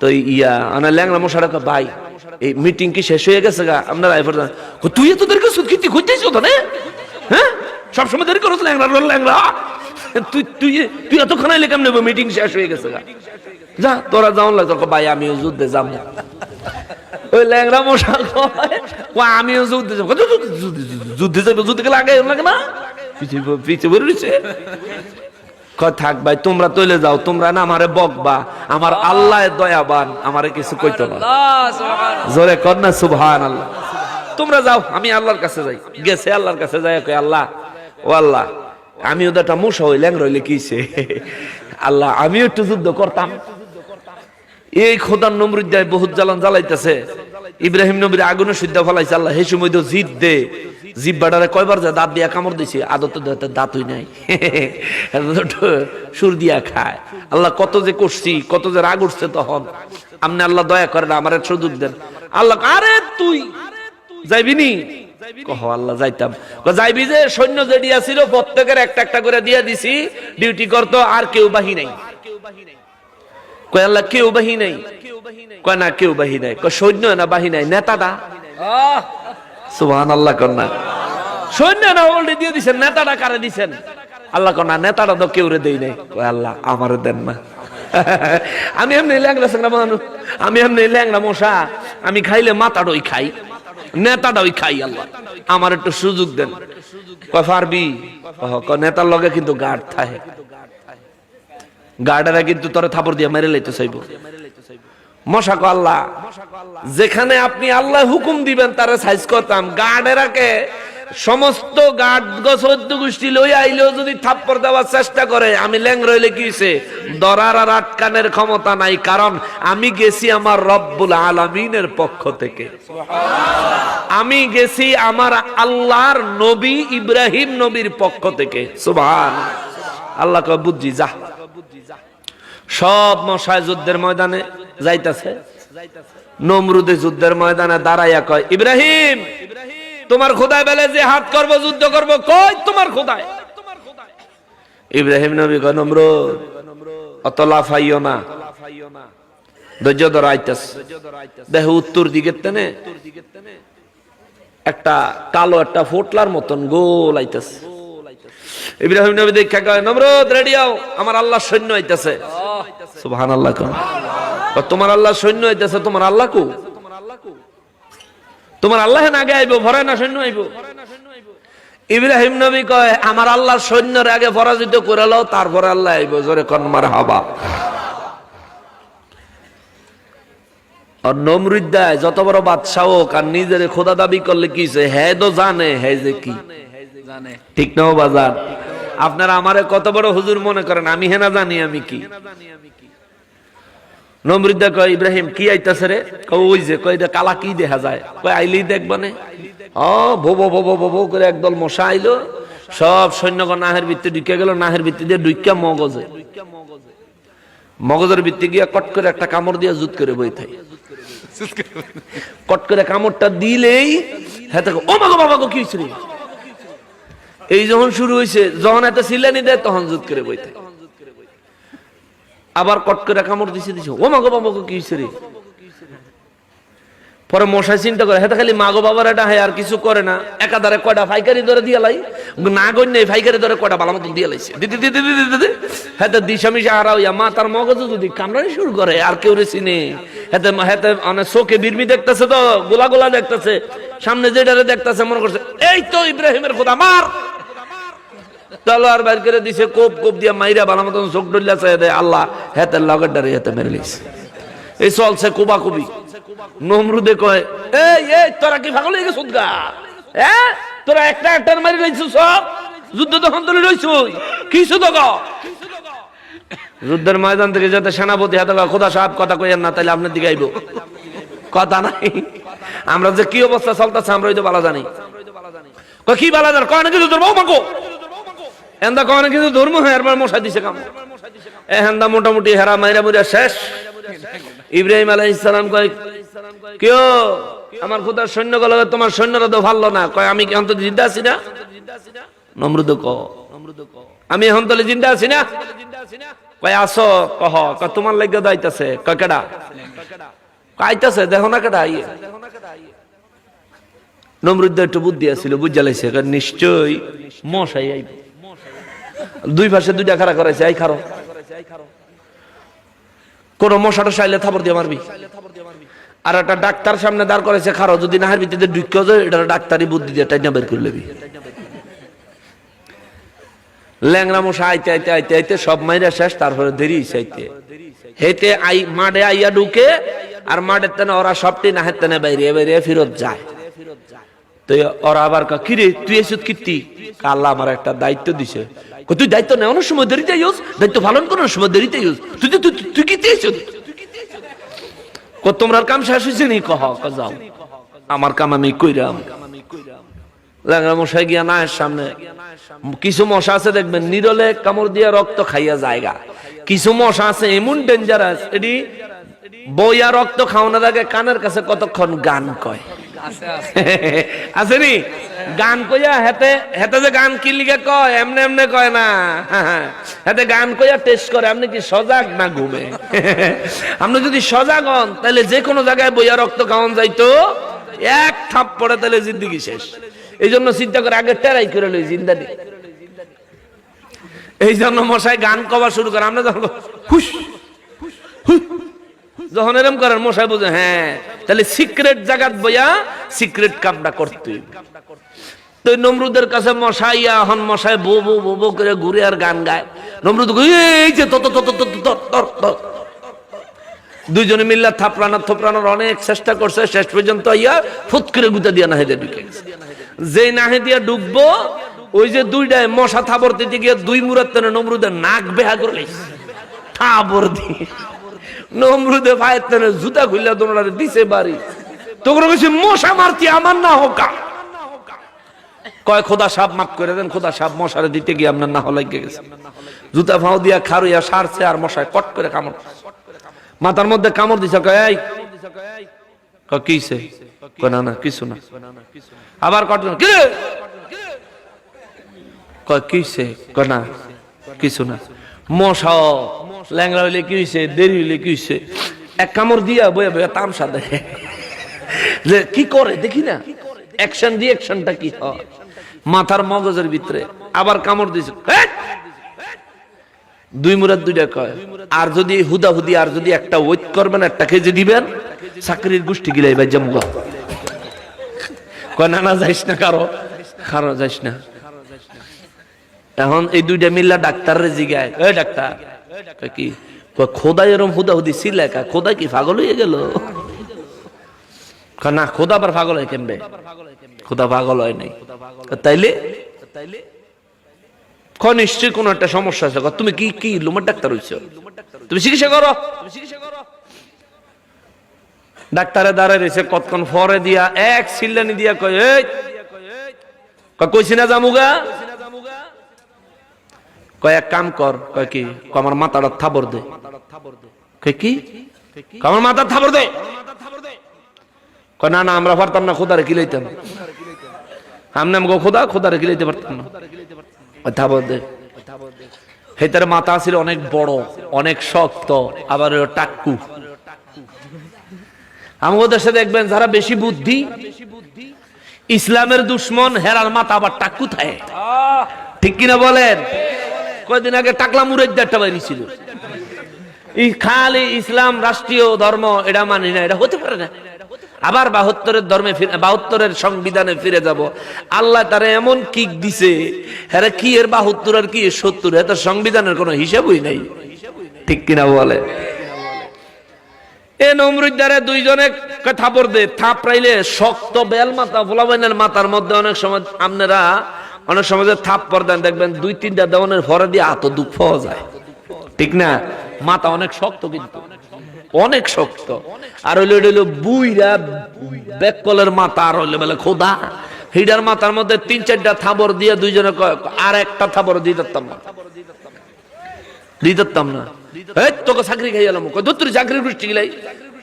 তো ইয়া আনা ল্যাংরা মশারা ভাই এই মিটিং কি শেষ হয়ে গেছে গা? আপনারা যান। তুই তোদেরকে সুদকিতি খুঁজতেছ তো হ্যাঁ? সবসময় দেরি করছ ল্যাংরা রোল ল্যাংরা তুই তুই তুই এতক্ষণ আইলে কেমন মিটিং শেষ হয়ে গেছে গা। যা তোরা যাওন কয়, ভাই আমিও যুদ্ধে যাব ওই ল্যাংরা মশা ও আমিও যুদ্ধে যাব যুদ্ধ- যাব যুদ্ধে গেলে আগে লাগে না পিছিয়ে পিছিয়ে বের হয়েছে কয় থাক ভাই তোমরা তৈলে যাও তোমরা না আমারে বকবা আমার আল্লাহ দয়াবান আমারে কিছু কইতো না। জোরে কর না সুবহান আল্লাহ তোমরা যাও আমি আল্লাহর কাছে যাই। গেছে আল্লাহর কাছে যাই কই আল্লাহ ও আল্লাহ আমি একটা মুসা হই ল্যাং রইলে কিছে আল্লাহ আমিও একটু যুদ্ধ করতাম। এই খোদার নমরুদ দেয় বহুত জ্বালান জ্বালাইতেছে। ইব্রাহিম নবীর আগুনে সিদ্ধা ফলাইছে আল্লাহ সেই সময় তো জিদ দে। জিভ বাড়ারে কয়বার যায় দাঁত দিয়া কামড় দিছে, আদত দাঁতই নাই। সুর দিয়া খায়। আল্লাহ কত যে করছি, কত যে রাগ উঠছে তখন। আপনি আল্লাহ দয়া করেন, আমার সুযোগ দেন। আল্লাহ আরে তুই, যাইবি নি? যে, সৈন্য আছিল, প্রত্যেকের একটা একটা করে দিয়ে দিছি। ডিউটি করতো আর কেউ বাহি নাই। আল্লাহ, কেউ বাহি নাই? না, কেউ বাহি নাই। সৈন্য না বাহি নাই সুবহান আল্লাহ কন্যা সৈন্য না অলরেডি দিয়ে দিছেন নেতাটা কারে দিছেন? আল্লাহ কন্যা নেতাটা তো কেউ রে দেই নাই। আল্লাহ আমারে দেন না। আমি এমনি ল্যাংরা স্যাংরা মানুষ আমি এমনি ল্যাংরা মশা আমি খাইলে মাথাটাই খাই নেতাটাই খাই আল্লাহ। আমার একটু সুযোগ দেন। কয় পারবি নেতার লগে কিন্তু গার্ড থাকে। গার্ডেরা কিন্তু তোরে থাপড় দিয়ে মেরে লাইতে চাইব। মশা আল্লাহ যেখানে আপনি আল্লাহ হুকুম দিবেন, তারা সাইজ করতাম। গার্ডেরাকে সমস্ত গার্ড গছদ্দ গোষ্ঠী লই আইলেও যদি থাপ্পড় দেওয়ার চেষ্টা করে, আমি ল্যাং রইলে কি হইছে? দরার আর আটকানের ক্ষমতা নাই, কারণ আমি গেছি আমার রব্বুল আলামিনের পক্ষ থেকে। আমি গেছি আমার আল্লাহর নবী ইব্রাহিম নবীর পক্ষ থেকে। সুবহান। আল্লাহ বুঝছি, যা। সব মশায় যুদ্ধের ময়দানে যাইতাছে। নমরুদে যুদ্ধের ময়দানে দাঁড়াইয়া কয়, ইব্রাহিম, তোমার খোদায় বেলে যে হাত করব, যুদ্ধ করব, কই তোমার খোদায় ইব্রাহিম নবী কয়, নমরুদ, অত লাফাইও না। ধৈর্য ধরা আইতাস দেহ উত্তর দিকের তেনে একটা কালো একটা ফোটলার মতন গোল আইতাস ইব্রাহিম নবী দেখা কয়, নমরুদ রেডি আমার আল্লাহ সৈন্য আইতাছে। সুবহানাল্লাহ কোন তোমার আল্লাহ সৈন্য আইতাছে তোমার আল্লাহ কো? তোমার আল্লাহ আগে আইবো না সৈন্য আইবো? ইব্রাহিম নবী কয়, আমার আল্লাহর সৈন্যের আগে পরাজিত করে লও, তারপরে আল্লাহ আইবো। জোরে কন মার হাবা আর নমরুদ্দায় যত বড় বাদশাহ হোক, আর নিজের খোদা দাবি করলে কি? হ্যাঁ তো জানে হ্যাঁ যে কি? ঠিক নাও বাজার আপনারা আমারে কত বড় হুজুর মনে করেন? আমি হেনা জানি, আমি কি? নমরুদ্দা কয়, ইব্রাহিম, কি আইতাছে রে? ওই যে, কয় কালা কি দেখা যায়? কয়, আইলেই দেখবানে ও ভো ভো ভো ভো ভো করে একদল মশা আইলো। সব সৈন্যগণ নাহের ভিত্তি ঢুকে গেল, নাহের ভিত্তি দিয়ে ডুইকা মগজে। মগজের ভিত্তি গিয়া কট করে একটা কামড় দিয়ে জুত করে বই থাকে কট করে কামড়টা দিলেই হ্যাঁ ও মাগো, বাবা গো, কি হয়েছে এই যখন শুরু হয়েছে যখন এত সিলানি দেয়, তখন জুত করে বই থাকে আবার কট করে কামড় দিছে দিছে। ও মাগো বাবা কি হয়েছে রে? পরে মশাই চিন্তা করে, হেতে খালি মাগো বাবার এটা হয় আর কিছু করে না। একাধারে কয়টা ফাইকারি ধরে দিয়ে লাই, না নেই ফাইকারি ধরে কয়টা বালা মতন দিয়ে লাইছে। দিদি দিদি দিদি দিদি হেতে দিশা মিশা হারা হইয়া মা তার মগজ যদি কামড়ানি শুরু করে, আর কেউ রে চিনে। হেতে হেতে অনেক চোখে বিরমি দেখতেছে তো, গোলা গোলা দেখতেছে। সামনে যেটারে দেখতেছে, মনে করছে, এই তো ইব্রাহিমের খোদা, মার! তলোয়ার বাইর করে দিছে, কোপ কোপ দিয়া মাইরা বালা মতন চোখ ডলিয়া চাই দেয়, আল্লাহ হেতের লগের ডারে হেতে মেরে লিছে এই চলছে কোবা কবি নমরুদে কয়, এই এই, তোরা কি পাগল হয়ে গেছিস গা তোরা একটা একটা মারি লাইছিস সব? যুদ্ধ তখন তুলে রইছ কিছু তো যুদ্ধের ময়দান থেকে যাতে সেনাপতি হাতে খোদা সাহেব, কথা কইয়েন না তাহলে আপনার দিকে আইব। কথা নাই। আমরা যে কি অবস্থা চলতেছে আমরা ওই তো বালা জানি। কয়, কি বালা জান? কয় না কিছু ধরবো মাগো? এন্দা কয় না কিছু ধর্ম হয় এরবার মশাই দিছে কাম এ হেন্দা মোটামুটি হেরা মাইরা মুরা শেষ। ইব্রাহিম আলাইহিস সালাম কয় কেউ আমার খোদার সৈন্য গেল তোমার সৈন্যরা তো ভালো না। কয়, আমি কি অন্তত জিন্দা আছি না? নমরুদ ক। আমি এখন তাহলে জিন্দা আছি না? কয়, আসো, কহ। কয়, তোমার লাগে দাইতাছে কয়, কেডা? আইতাছে, দেখো না কেটা আইয়ে নমরুদ্দ একটু বুদ্ধি আছিল, বুঝা লাইছে নিশ্চয়ই মশাই আইব। দুই পাশে দুইটা খাড়া করাইছে, আই খারো কোন মশাটা চাইলে থাপর দিয়ে মারবি। আর একটা ডাক্তার সামনে দাঁড় করেছে খারো যদি নাহের ভিত্তিতে ঢুকিও যায়, এটা ডাক্তারি বুদ্ধি দিয়ে টাইনা বের করে লেবি। ল্যাংরা মশা আইতে আইতে আইতে আইতে সব মাইরা শেষ, তারপরে দেরি চাইতে হেতে আই, মাঠে আইয়া ঢুকে, আর মাঠের তেনে ওরা সবটি নাহের তেনে বাইরে বাইরে ফিরত যায়। তো ওরা আবার কিরে তুই এসুত কীর্তি আল্লাহ আমার একটা দায়িত্ব দিছে। তুই দায়িত্ব নেওয়ানোর সময় দেরিতে ইউজ দায়িত্ব পালন করার সময় দেরিতে ইউজ তুই তুই, তুই- কি এসুত তোমরা কাম শেষ হয়েছে নি? কহ যাও। আমার কাম আমি কইরাম। ল্যাংরা মশাই গিয়া না সামনে, কিছু মশা আছে দেখবেন, নিরলে কামড় দিয়া রক্ত খাইয়া জায়গা কিছু মশা আছে এমন ডেঞ্জারাস এটি বইয়া রক্ত খাওয়ানোর আগে কানের কাছে কতক্ষণ গান কয়? আসেনি গান কইয়া হেতে হেতে যে গান কি লিগে কয়? এমনে এমনে কয় না। হেতে গান কইয়া টেস্ট করে, আপনি কি সজাগ না ঘুমে? আপনি যদি সজাগ হন, তাহলে যে কোনো জায়গায় বইয়া রক্ত খাওয়ান যাইতো, এক থাপ পড়ে তাহলে জিন্দিগি শেষ। এই জন্য চিন্তা করে আগে টেরাই করে লই জিন্দাদি এই জন্য মশাই গান কবা শুরু করে আমরা যখন হুস যখন এরম করেন, মশাই বুঝে হ্যাঁ তাহলে সিক্রেট জাগাত বইয়া সিক্রেট কামটা করতে তো নমরুদের কাছে মশাই, এখন মশাই বো বো বো বো করে ঘুরে আর গান গায়। নমরুদ এই যে তত তত তত দুইজনে মিল্লা থাপড়ানোর, থপড়ানোর অনেক চেষ্টা করছে। শেষ পর্যন্ত ইয়া ফুট করে দিয়া দিয়ে ঢুকে গেছে। যে নাহে দিয়া ডুববো ওই যে দুইটায় মশা থাবর দিতে গিয়ে দুই মুরাত নমরুদের নাক বেহা করে থাবর দিয়ে। নমরুদে তেনে জুতা খুললা দোনোটা দিছে বাড়ি। তখন বলছে মশা মারতি আমার না হোকা কয়, খোদা সাপ মাফ করে দেন, খোদা সাপ মশারে দিতে গিয়ে আপনার না হলাই গেছে। জুতা ফাও দিয়া খারুইয়া সারছে আর মশায় কট করে কামড় মাথার মধ্যে কামড় দিছে, কয়, এই। কিছে কয়, না না, কিছু না। আবার কট কি? কয় কিছে কয়, না, কিছু না। মশা ল্যাংরা হইলে কি হইছে, দেরি হইলে কি হইছে? এক কামড় দিয়া বয়ে বয়ে তামসা দেখে যে কি করে, দেখি না? অ্যাকশন রিঅ্যাকশনটা কি হয়? মাথার মগজের ভিতরে আবার কামড় দিছে। দুই মুরাদ দুইটা কয়, আর যদি হুদা হুদি, আর যদি একটা ওয়েট করবেন, একটা কেজি দিবেন, চাকরির গোষ্ঠী গিলাই ভাই জামুগা কয়, না না, যাইস না, কারও কারও যাইস না। এখন এই দুইটা মিল্লা ডাক্তারের জিগায়, এ ডাক্তার কি? খোদা এরম হুদা হুদি খোদা কি পাগল হয়ে গেল? না খোদা আবার পাগল কেমবে খোদা পাগল হয় নাই। তাইলে? তাইলে একটা সমস্যা আছে। তুমি কি কি লুমের ডাক্তার হইছো? তুমি চিকিৎসা করো। তুমি চিকিৎসা করো ডাক্তারে দাঁড়ায় রয়েছে, কতক্ষণ ফরে দিয়া, এক সিল্লানি দিয়া কয় কইছি না জামুগা? কয় এক কাম কর কয় কি আমার মাথাটা থাবর দে। কয় কি? আমার মাথা থাবর দে। কয় না না আমরা পারতাম না খোদারে কিলাইতাম আমনে খোদা খোদারে কিলাইতে পারতাম না? থাবর দে। হেতার মাথা ছিল অনেক বড় অনেক শক্ত আবার টাক্কু। আমাদের দেশে দেখবেন যারা বেশি বুদ্ধি ইসলামের দুশ্মন হেরার মাথা আবার টাক্কু থাকে। ঠিক কিনা বলেন? কয়দিন আগে টাকলা মুরের একটা বাইরি ছিল এই খালি ইসলাম, রাষ্ট্রীয় ধর্ম, এটা মানি না, এটা হতে পারে না। আবার বাহাত্তরের ধর্মে বাহাত্তরের সংবিধানে ফিরে যাব। আল্লাহ তারা এমন কিক দিছে হ্যাঁ কি এর বাহাত্তর আর কি এর সত্তর এত সংবিধানের কোনো হিসাবই নাই। ঠিক কিনা বলে? এ নমরুদ দ্বারা দুইজনে থাপড় দে থাপ রাইলে শক্ত বেল মাথা ফোলাবাইনের মাথার মধ্যে অনেক সময় আপনারা অনেক সময় থাপ পর দেন, দেখবেন দুই, তিনটা দেওয়ানের ভরে দিয়ে এত দুঃখ পাওয়া যায়। ঠিক না? মাথা অনেক শক্ত কিন্তু। অনেক শক্ত। আর হইল হইল বুইরা বেককলের মাথা, আর হইল বলে খোদা। হিডার মাথার মধ্যে তিন, চারটা থাবর দিয়ে দুইজনে আর একটা থাবর দিয়ে দিতাম না। দিতাম না। এই তোকে চাকরি খাই এলাম। কই দত্তর চাকরির গোষ্ঠী গিলাই।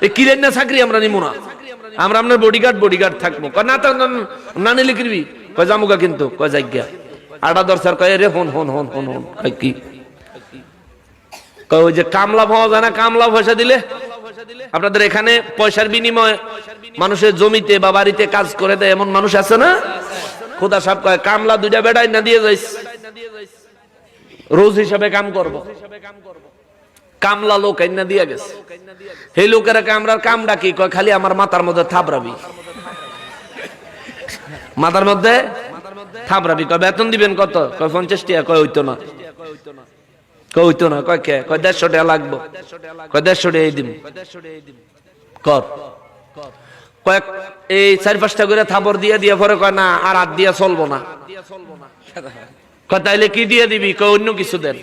এ কিলেন না চাকরি আমরা নিমু না। আমরা আপনার বডিগার্ড বডিগার্ড থাকব। না তো না- নিলে কিরবি? কয় জামুকা কিন্তু? কয় আটা দরকার কয় রে হন হন হন হন হন। কয় কি? কয়, ওই যে কামলা যায় না কামলা পয়সা দিলে? আপনাদের এখানে পয়সার বিনিময়ে মানুষের জমিতে বা বাড়িতে কাজ করে দেয় এমন মানুষ আছে না? খোদা সাহেব কয়, কামলা দুইটা বেড়াই না দিয়ে যাইস। রোজ হিসাবে কাম করব। কামলা লোক না দিয়ে গেছে। সেই লোকেরা কামরার কাম ডাকি কয়, খালি আমার মাথার মধ্যে থাবরাবি মাথার মধ্যে? থাবরাবি কয়, বেতন দিবেন কত? কয়, পঞ্চাশ টাকা। কয় হইতো না। কয় হইতো না। কয়, কে? কয়, দেড়শো টাকা লাগবো। কয়, দেড়শো টাকা দিম। কর। কয়েক এই চার পাঁচটা করে থাপর দিয়ে দিয়ে পরে কয়, না, আর হাত দিয়া চলবো না। কয়, তাইলে কি দিয়ে দিবি? কয়, অন্য কিছু দেন।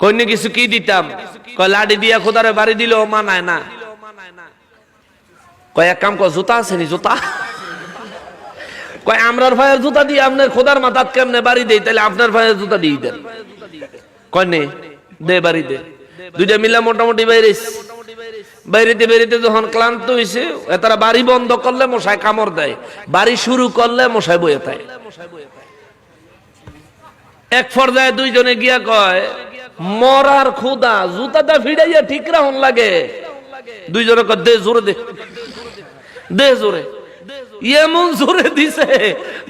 কয়, অন্য কিছু কি দিতাম? কয়, লাডি দিয়া খোদারে বাড়ি দিলেও মানায় না। কয়, এক কাম কয় জুতা আছে নি, জুতা? কয়, আমরার ভাইয়ের জুতা দিয়ে আপনার খোদার মাথাত কেমনে বাড়ি দেই? তাহলে আপনার ভাইয়ের জুতা দিয়ে দেন। কয়, নে, দে বাড়ি দে। দুইটা মিলা মোটামুটি বাইরেস। বাইরেতে বেরিতে যখন ক্লান্ত হয়েছে তারা বাড়ি বন্ধ করলে মশাই কামড় দেয়। বাড়ি শুরু করলে মশাই বয়ে থাকে। এক পর্যায়ে দুইজনে গিয়া কয়, মরার খুদা, জুতাটা ফিরাইয়া ঠিক রাহন লাগে। দুইজনে কয়, দে, জোরে দে। দে, জোরে। এমন জোরে দিছে,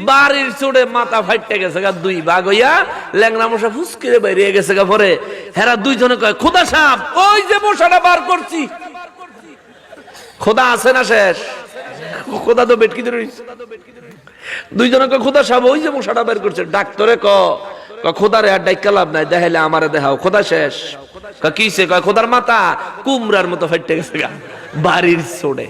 বাড়ির মাথা ফাইটে গেছে গা, দুই হইয়া ল্যাংরা মশা ফুসকিরে গেছে গা পরে। হেরা দুইজনে কয়, খোদা সাপ ওই যে মশাটা বার করছি। খোদা আছে না শেষ? খোদা তো বেটকি দুইজনে কয়, খোদা সাপ ওই যে মশাটা করছে। ডাক্তারে ক খোদারে আর ডাইকা লাভ নাই, দেখাইলে আমারে দেখাও। খোদা শেষ। কিসে কয়, খোদার মাথা কুমড়ার মতো ফাইটে গেছে গা, বাড়ির চোড়ে